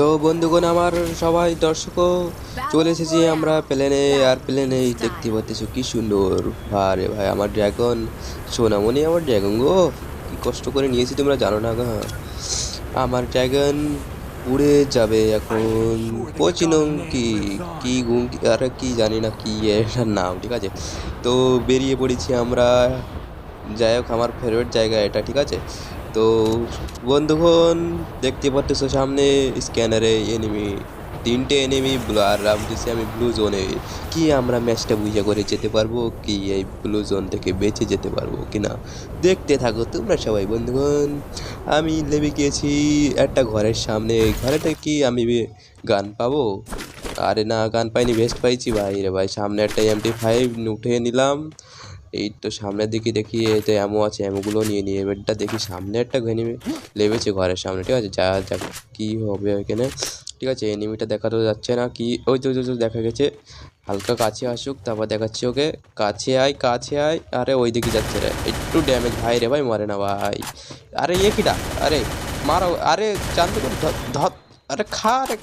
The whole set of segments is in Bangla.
তো বন্ধুগণ, আমার সবাই দর্শকও চলে এসেছি আমরা প্লেনে, আর প্লেনে দেখতে পাচ্ছি কি সুন্দর। আরে ভাই, আমার ড্রাগন, সোনামণি, আমার ড্রাগন গো, কি কষ্ট করে নিয়েছি তোমরা জানো না গা। আমার ড্রাগন উড়ে যাবে এখন কোচিনং কি কি গুম আর কি জানি না কি এটার নাম, ঠিক আছে? তো বেরিয়ে পড়েছি আমরা, যাই হোক, আমার ফেভারিট জায়গা এটা, ঠিক আছে? তো বন্ধুগণ, দেখতে পাচ্ছ সামনে স্ক্যানারে এনিমি তিনটে এনিমি আর রামতেছি আমি ব্লু জোনে কি আমরা ম্যাচটা বুঝে করে যেতে পারব? কি এই ব্লু জোন থেকে বেঁচে যেতে পারব কি না দেখতে থাকো তোমরা সবাই বন্ধুগণ। আমি লেবে গিয়েছি একটা ঘরের সামনে। ঘরেটা কি আমি গান পাবো? আরে না, গান পাইনি ভেস্ট পাইছি। ভাই রে ভাই, সামনে একটা এমটি ফাইভ উঠে নিলাম। এই তো সামনের দিকে দেখি এতে অ্যামো আছে অ্যামোগুলো নিয়ে নিয়ে এবারটা দেখি সামনে একটা এনিমি লেবেছে ঘরের সামনে, ঠিক আছে? যা যাক, কী হবে এখানে? ঠিক আছে এনিমিটা দেখা তো যাচ্ছে না, কি? ওই তো দেখা গেছে। হালকা কাছে আসুক, তারপর দেখাচ্ছি ওকে। কাছে আয় কাছে আয়, আরে ওই দিকে যাচ্ছে রে। একটু ড্যামেজ ভাই রে ভাই, মরে না ভাই। আরে ইয়ে কিটা আরে মারো আরে জানতে ধর আরে খা রে।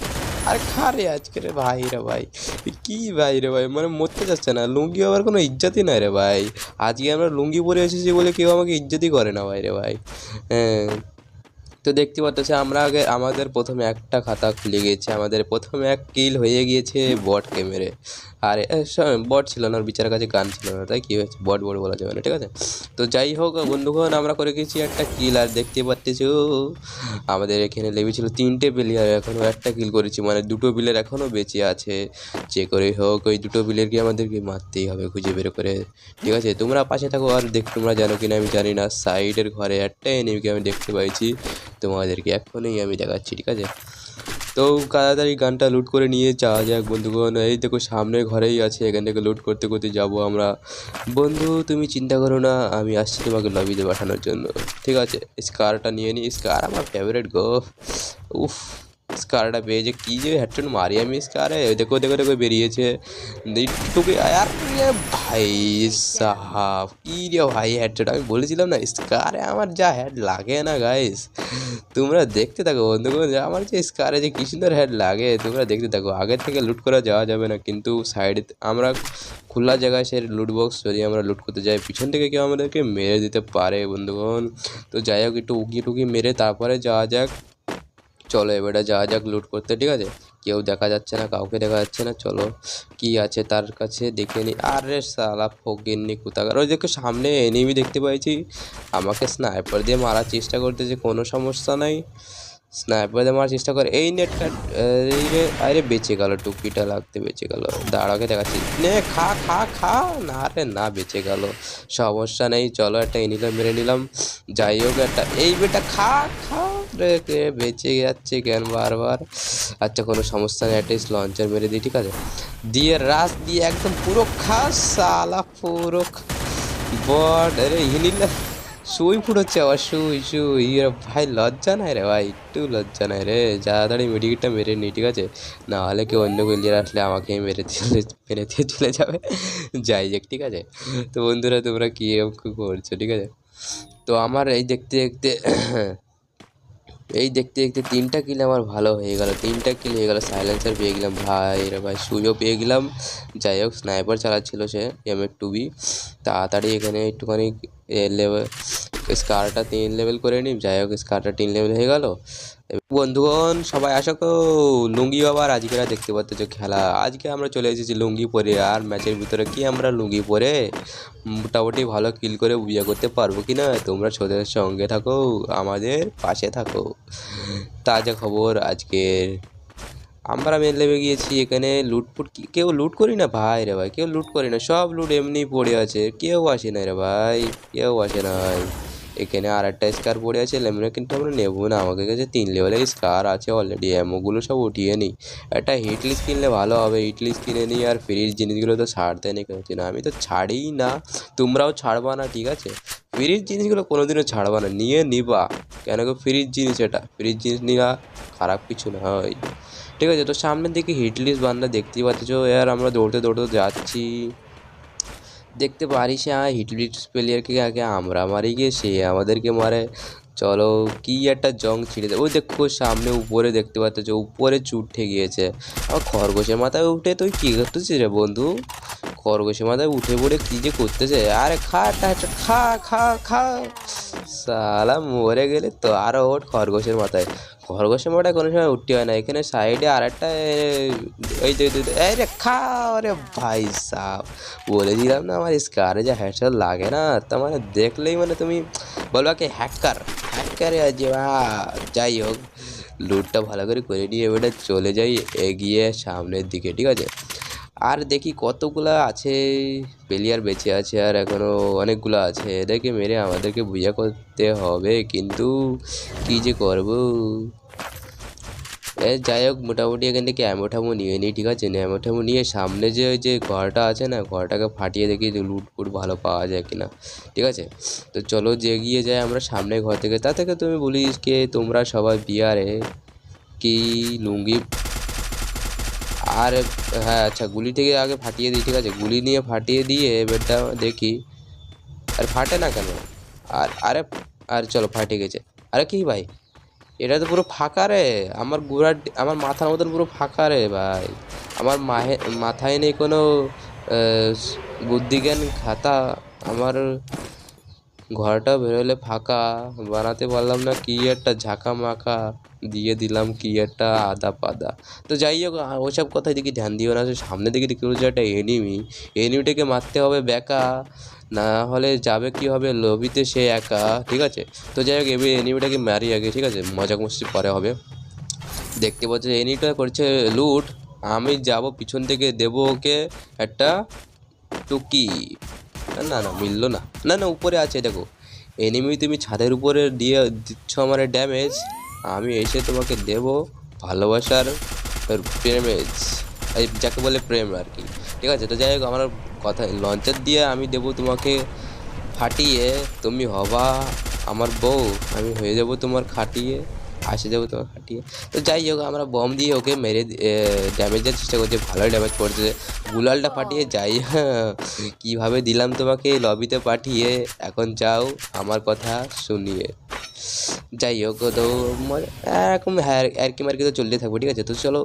আরে খা রে আজকে রে ভাই রে ভাই? কি ভাই রে ভাই? মানে মরতে যাচ্ছে না। লুঙ্গি আবার কোনো ইজ্জতই নাই রে ভাই। আজকে আমরা লুঙ্গি পরে এসেছি বলে কেউ আমাকে ইজ্জতই করে না ভাই রে ভাই। হ্যাঁ। তো দেখতে পাচ্ছি আমরা আগে আমাদের প্রথমে একটা খাতা খুলে গিয়েছে আমাদের প্রথমে এক কিল হয়ে গিয়েছে বটকে মেরে আর বট ছিল না, ওর বিচারের কাছে গান ছিল না, তাই কি হয়েছে? বট বট বলা যাবে না, ঠিক আছে? তো যাই হোক, বন্ধুগণ, আমরা করে গেছি একটা কিল, আর দেখতে পাচ্ছি, আমাদের এখানে লেগেছিল তিনটে প্লেয়ার এখনও একটা কিল করেছি মানে দুটো বিলের এখনও বেঁচে আছে। যে করে হোক, ওই দুটো বিলেরকে আমাদেরকে মারতেই হবে, খুঁজে বের করে, ঠিক আছে? তোমরা পাশে থাকো, আর দেখ, তোমরা জানো কিনা, আমি জানি না, সাইডের ঘরে একটা এনিমিকে আমি দেখতে পাইছি। তোমাদেরকে এখনই আমি দেখাচ্ছি, ঠিক আছে? তো তাড়াতাড়ি গানটা লুট করে নিয়ে যাওয়া যাক বন্ধুগণ। এই দেখো সামনে ঘরেই আছে, এখান থেকে লুট করতে করতে যাব আমরা। বন্ধু, তুমি চিন্তা করো না, আমি আসছি তোমাকে লবিতে পাঠানোর জন্য, ঠিক আছে? স্কারটা নিয়ে নিই স্কার আমার ফেভারিট গো। উফ। স্কারটা পেয়েছে কী যে হেডশট মারি আমি স্কারে দেখো দেখো দেখো বেরিয়েছে একটুকু ভাই সাহাব কী রে ভাই হেডশট আমি বলেছিলাম না স্কারে আমার যা হেড লাগে না গাইস তোমরা দেখতে থাকো বন্ধুগণ যে আমার যে স্কারে যে কি সুন্দর হেড লাগে তোমরা দেখতে থাকো আগের থেকে লুট করা যাওয়া যাবে না কিন্তু সাইডে আমরা খোলা জায়গায় সে লুট বক্স যদি আমরা লুট করতে যাই পিছন থেকে কেউ আমাদেরকে মেরে দিতে পারে বন্ধুগণ তো যাই হোক একটু উকি টুকি মেরে তারপরে যাওয়া যাক চলো এবারে যাওয়া যাক লুট করতে, ঠিক আছে? কেউ দেখা যাচ্ছে না, কাউকে দেখা যাচ্ছে না, চলো কি আছে তার কাছে দেখে নি। আরে সালা ফকিরনি কোথাকার? ওই দেখো সামনে এনিমি দেখতে পাইছি। আমাকে স্নাইপার দিয়ে মারার চেষ্টা করতেছে কোনো সমস্যা নাই। স্নাইপার দিয়ে মারার চেষ্টা করে। এই নেটটা আরে বেঁচে গেল, টুপিটা লাগতে বেঁচে গেল। দাঁড়াকে দেখাচ্ছি। নে, খা খা খা। না রে, না, বেঁচে গেল। সমস্যা নেই, চলো একটা এনিলাম মেরে নিলাম। যাই হোক একটা, এই বেটা খা খা। বেঁচে যাচ্ছে কেন বারবার? আচ্ছা কোনো সমস্যা নেই অ্যাটলিস্ট লঞ্চার মেরে দিই, ঠিক আছে? দিয়ে রাস দিয়ে একদম পুরো খাস, সালা পুরো বট, আরে হিনিলা শুই ফুটোচ্ছে আবার শুই শুই এর ভাই, লজ্জা নাই রে ভাই, একটু লজ্জা নাই রে। তাড়াতাড়ি মেডিকেটটা মেরে নি, ঠিক আছে? না হলে কেউ অন্য প্লেয়ার আসলে আমাকে মেরে চলে মেরে দিয়ে চলে যাবে। যাই যাক ঠিক আছে? তো বন্ধুরা, তোমরা কী করছ, ঠিক আছে? তো আমার এই দেখতে দেখতে এই দেখতে দেখতে তিনটা কিল আমার ভালো হয়ে গেল। তিনটা কিল হয়ে গেল সাইলেন্সার পেয়ে গেলাম, ভাই রে ভাই সুইও পেয়ে গেলাম। যাই হোক স্নাইপার চালাচ্ছিল সে এম এর টু বি তাড়াতাড়ি এখানে একটুখানি লেভেল স্কারটা তিন লেভেল করে নিই, যাই হোক স্কারটা তিন লেভেল হয়ে গেল। বন্ধুগণ, সবাই আসো তো লুঙ্গি বাবার আজকেরা দেখতে পাচ্ছ খেলা। আজকে আমরা চলে এসেছি লুঙ্গি পরে, আর ম্যাচের ভিতরে কি আমরা লুঙ্গি পরে মোটামুটি ভালো কিল করে বিয়ে করতে পারব কি না? তোমরা ছোদের সঙ্গে থাকো, আমাদের পাশে থাকো। তাজা খবর আজকের। আমরা মেন লেবে গিয়েছি, এখানে লুটপুট কি- কেউ লুট করি না? ভাই রে ভাই, কেউ লুট করি না। সব লুট এমনি পড়ে আছে, কেউ আসে না রে ভাই, কেউ আসে নাই। এখানে আর একটা স্কার পড়ে আছে লেমনে কিন্তু আমরা নেব না। আমাদের কাছে তিন লেভেলের স্কার আছে অলরেডি অ্যামোগুলো সব উঠিয়ে নিই। একটা হিটলিস কিনলে ভালো হবে হিটলিস কিনে নিই আর ফ্রিজ জিনিসগুলো তো ছাড়তে নেই কেন না আমি তো ছাড়িই না, তোমরাও ছাড়বা না, ঠিক আছে? ফ্রিজ জিনিসগুলো কোনোদিনও ছাড়বা না, নিয়ে নিবা। কেন কি ফ্রিজ জিনিস এটা। ফ্রিজ জিনিস নেওয়া খারাপ কিছু না হয়। ঠিক আছে, তো সামনের দিকে হিটলিস বান্দা দেখতেই পাচ্ছ আর আমরা দৌড়তে দৌড়তে যাচ্ছি। দেখতে পারি সে হিটলিস্ট প্লেয়ারকে আগে আমরা মারি গিয়ে, সে আমাদেরকে মারে। চলো, কি একটা জং ছিঁড়ে দেয় ওই দেখো, সামনে উপরে দেখতে পাচ্ছ উপরে চুটে গিয়েছে আমার খরগোশের মাথায় উঠে তুই কী করতেছিস রে বন্ধু? খরগোশের মাথায় উঠে পড়ে কি যে করতেছে? আরে খা, টা খা খা খা। সালা মরে গেলে তো আরও ওঠ খরগোশের মাথায়। খরগোশের মাথায় কোনো সময় উঠতে হয় না। এখানে সাইডে আর একটা এই যে এই রে খা আরে ভাই সাপ বলে দিলাম না আমার স্কারে যা হেডশট লাগে না। তা মানে দেখলেই মানে তুমি বলবা কি হ্যাকার? হ্যাকারে আজ যাই হোক। লুটটা ভালো করে করে নিয়ে এবারে চলে যাই, এগিয়ে সামনের দিকে, ঠিক আছে? আর দেখি কতগুলো আছে। প্লেয়ার বেঁচে আছে আর এখনও অনেকগুলো আছে। এদেরকে মেরে আমাদেরকে বুঝা করতে হবে, কিন্তু কি যে করব? এ যাই হোক, মোটামুটি এখান থেকে অ্যামো ঠ্যামো নিয়ে নিই, ঠিক আছে? অ্যামো ঠ্যামো নিয়ে সামনে যে ওই যে ঘরটা আছে না, ঘরটাকে ফাটিয়ে দেখি যে লুট ফুট ভালো পাওয়া যায় কিনা, ঠিক আছে? তো চলো যে এগিয়ে যাই আমরা সামনে ঘর থেকে। তা থেকে তুমি বলিস কে, তোমরা সবাই বিয়ারে কি লুঙ্গি আর হ্যাঁ আচ্ছা গুলি থেকে আগে ফাটিয়ে দিই, ঠিক আছে? গুলি নিয়ে ফাটিয়ে দিয়ে এবারটা দেখি। আর ফাটে না কেন? আর, আরে, আর চলো, ফাটে গেছে। আরে কি ভাই? এটা তো পুরো ফাঁকা রে। আমার গোড়ার আমার মাথার মতন পুরো ফাঁকা রে ভাই। আমার মাহে, মাথায় নেই কোনো বুদ্ধিজ্ঞান খাতা। আমার ঘরটা বেরোলে ফাঁকা, বানাতে পারলাম না, কি একটা ঝাঁকা মাখা দিয়ে দিলাম কি একটা আদা পাদা তো যাই হোক ওসব কথায় দেখি ধ্যান দিও না, সামনে দিকে দেখতে পাচ্ছি একটা এনিমি এনিমিটাকে মারতে হবে বেকা, না হলে যাবে কি হবে লবিতে সে একা, ঠিক আছে? তো যাই হোক, এবার এনিমিটাকে মারি আগে, ঠিক আছে? মজা মস্তি পরে হবে। দেখতে পাচ্ছি এনিটা করছে লুট আমি যাব পিছন থেকে, দেবো ওকে একটা টুকি। না না মিললো না। না না, উপরে আছে, দেখো। এনিমি তুমি ছাদের উপরে দিয়ে দিচ্ছ আমার ড্যামেজ আমি এসে তোমাকে দেব ভালোবাসার প্রেমেজ যাকে বলে প্রেম আর কি। ঠিক আছে, তো যাই হোক, আমার কথা লঞ্চার দিয়ে আমি দেব তোমাকে ফাটিয়ে তুমি হবা আমার বউ, আমি হয়ে যাব তোমার খাটিয়ে। আসে যাব তোমার হাঁটিয়ে। তো যাই হোক আমরা বম দিয়ে ওকে মেরে ড্যামেজ দেওয়ার চেষ্টা করছি ভালো ড্যামেজ পড়ছে। গুলালটা পাঠিয়ে যাই কীভাবে দিলাম তোমাকে? লবিতে পাঠিয়ে। এখন যাও আমার কথা শুনিয়ে। যাই হোক তো মানে এরকম হ্যাঁ আর কি মার্কি তো চলতে থাকব, ঠিক আছে? তো চলো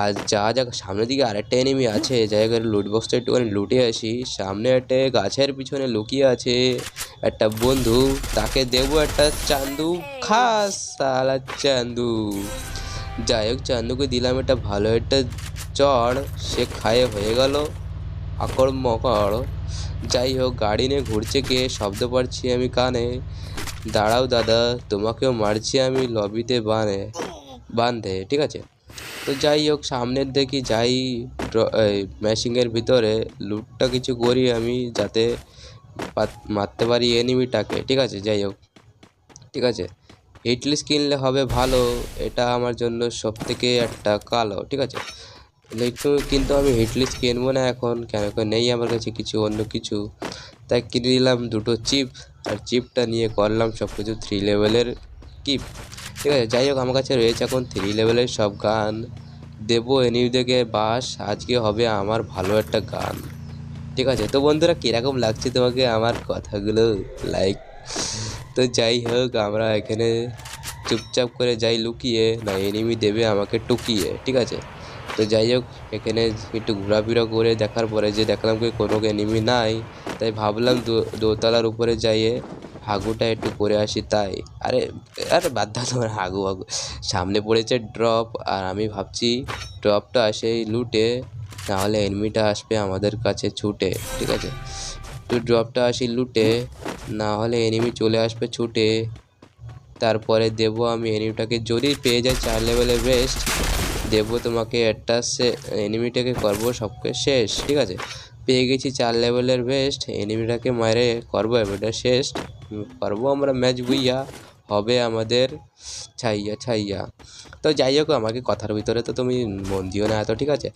আর যা যা সামনের দিকে আরেকটা এনিমি আছে জায়গায় লুট বক্সটা একটুখানি লুটে আসি। সামনে একটা গাছের পিছনে লুকিয়ে আছে একটা বন্ধু, তাকে দেবো একটা চান্দু। খাস সালা চান্দু। যাই হোক, চান্দুকে দিলাম একটা ভালো একটা চড়, সে খায়ে হয়ে গেল। আকড় মকড়। যাই হোক, গাড়ি নিয়ে ঘুরছে কে? শব্দ পাচ্ছি আমি কানে। দাঁড়াও দাদা, তোমাকেও মারছি আমি লবিতে বানে বান্ধে ঠিক আছে? তো যাই হোক, সামনের দেখি যাই ম্যাশিংয়ের ভিতরে লুটটা কিছু করি আমি যাতে মারতে পারি এনিমিটাকে ঠিক আছে? যাই হোক, ঠিক আছে? হিটলিস কিনলে হবে ভালো, এটা আমার জন্য সব থেকে একটা কালো, ঠিক আছে? একটু কিন্তু আমি হিটলিস কিনবো না এখন, কেন নেই আমার কাছে কিছু, অন্য কিছু। তাই কিনে নিলাম দুটো চিপ আর চিপটা নিয়ে করলাম সব কিছু থ্রি লেভেলের কিপ ঠিক আছে, যাই হোক, আমার কাছে রয়েছে এখন থ্রি লেভেলের সব গান। দেবো এনিমিদেরকে বাস, আজকে হবে আমার ভালো একটা গান। ঠিক আছে, তো বন্ধুরা, কীরকম লাগছে তোমাকে আমার কথাগুলো? লাইক তো যাই হোক, আমরা এখানে চুপচাপ করে যাই লুকিয়ে, না এনিমি দেবে আমাকে টুকিয়ে, ঠিক আছে? তো যাই হোক, এখানে একটু ঘোরাফেরা করে দেখার পরে যে দেখলাম কি কোনো এনিমি নাই তাই ভাবলাম দোতলার উপরে যাইয়ে হাগুটা একটু করে আসি, তাই। আরে আরে বাদ তোমার হাগু হাগু। সামনে পড়েছে ড্রপ, আর আমি ভাবছি ড্রপটা আসে লুটে, নাহলে এনিমিটা আসবে আমাদের কাছে ছুটে, ঠিক আছে? তো ড্রপটা আসি লুটে না হলে এনিমি চলে আসবে ছুটে। তারপরে দেবো আমি এনিমিটাকে, যদি পেয়ে যাই চার লেভেলে বেস্ট, দেবো তোমাকে একটা সে, এনিমিটাকে করব সবকে শেষ, ঠিক আছে? পেয়ে গেছি চার লেভেলের বেস্ট এনিমিটাকে মারে করব এবারটা শেষ। করব আমরা ম্যাচ বুইয়া হবে আমাদের ছাইয়া ছাইয়া। তো যাই হোক, আমাকে কথার ভিতরে তো তুমি মন দিও না এত, ঠিক আছে?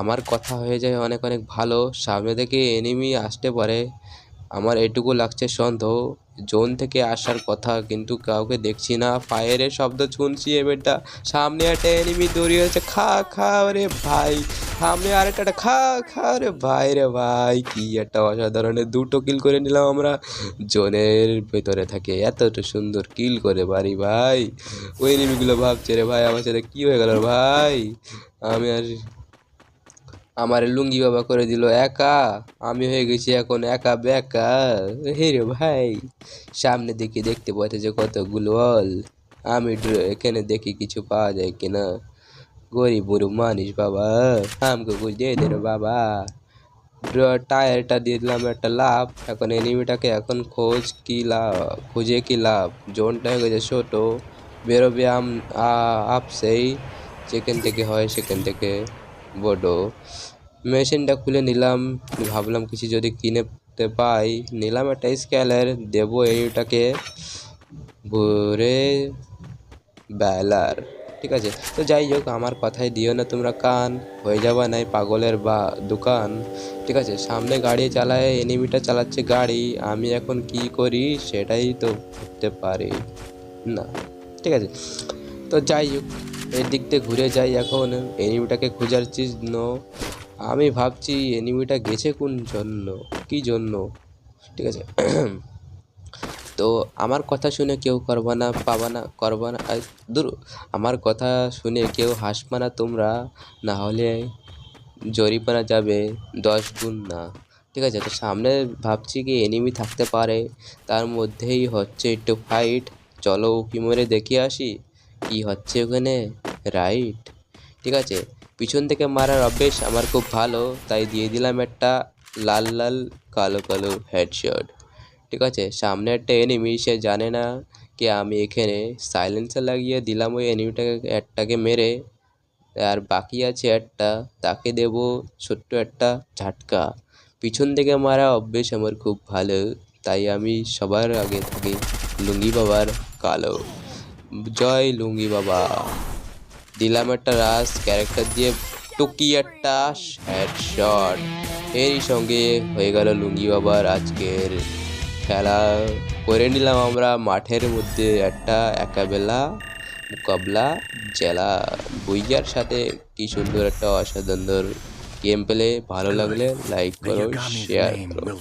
আমার কথা হয়ে যায় অনেক অনেক ভালো। সামনে থেকে এনিমি আসতে পারে। আমার এটুকু লাগছে সন্দেহ জোন থেকে আসার কথা, কিন্তু কাউকে দেখছি না। ফায়ারের শব্দ শুনছি এবারটা। সামনে একটা এনিমি দৌড়িয়ে আছে খা খা রে ভাই। সামনে আরেকটা খা খা রে ভাই রে ভাই, কি একটা অসাধারণের দুটো কিল করে নিলাম আমরা। জোনের ভেতরে থাকে, এতটা সুন্দর কিল করে পারি ভাই। ওই এনিমিগুলো ভাবছে রে ভাই, আমার সাথে কি হয়ে গেল ভাই? আমি আর, আমার লুঙ্গি বাবা করে দিল একা। আমি হয়ে গেছি এখন একা বেকা। হে রে ভাই, সামনে দিকে দেখতে পাচ্ছি যে কতগুলো অল আমি এখানে দেখি কিছু পাওয়া যায় কিনা। গরিব বুড়ো মানুষ বাবা আমাকে কুछ দিয়ে দে রে বাবা টায়ারটা দিয়ে দিলাম একটা লাভ এখন এনিমিটাকে এখন খোঁজ কি লাভ খুঁজে কি লাভ জোনটা হয়ে গেছে ছোট বেরোবে আম আপসেই যেখান থেকে হয় সেখান থেকে বড় মেশিনটা খুলে নিলাম ভাবলাম কিছু যদি কিনতে পাই নিলাম একটা স্কেলের দেবো এইটাকে ভরে বেলার ঠিক আছে? তো যাই হোক, আমার কথাই দিও না তোমরা কান। হয়ে যাবা নাই পাগলের বা দোকান। ঠিক আছে? সামনে গাড়ি চালায় এনিমিটা চালাচ্ছে গাড়ি। আমি এখন কি করি সেটাই তো করতে পারি না। ঠিক আছে? তো যাই হোক এর দিক থেকে ঘুরে যাই এখন। এনিমিটাকে খোঁজার জন্য আমি ভাবছি এনিমিটা গেছে কোন জন্য? কি জন্য? ঠিক আছে? তো আমার কথা শুনে কেউ করবা না, পাবা না, করবা না। দূর, আমার কথা শুনে কেউ হাসবা না তোমরা। না হলে জরিমানা যাবে দশ গুণ না। ঠিক আছে, তো সামনে ভাবছি কি এনিমি থাকতে পারে। তার মধ্যেই হচ্ছে একটু ফাইট চলো উকি মেরে দেখে আসি কি হচ্ছে ওখানে। রাইট ঠিক আছে, পিছন থেকে মারার অভ্যেস আমার খুব ভালো। তাই দিয়ে দিলাম একটা লাল লাল কালো কালো হেডশট ঠিক আছে? সামনে একটা এনিমি সে জানে না কি আমি এখানে সাইলেন্সার লাগিয়ে দিলাম ওই এনিমিটাকে একটাকে মেরে। আর বাকি আছে একটা, তাকে দেব ছোট্ট একটা ঝাটকা। পিছন থেকে মারা অভ্যেস আমার খুব ভালো, তাই আমি সবার আগে থাকি লুঙ্গি বাবার কালো। জয় লুঙ্গি বাবা। দিলাম একটা রাস ক্যারেক্টার দিয়ে টুকি একটা হেডশট এরই সঙ্গে হয়ে গেল লুঙ্গি বাবার আজকের খেলা করে নিলাম আমরা মাঠের মধ্যে একটা একাবেলা মোকাবলা জেলা বইয়ার সাথে কি সুন্দর একটা অসাধারণ গেম পেলে ভালো লাগলে লাইক করো শেয়ার করো।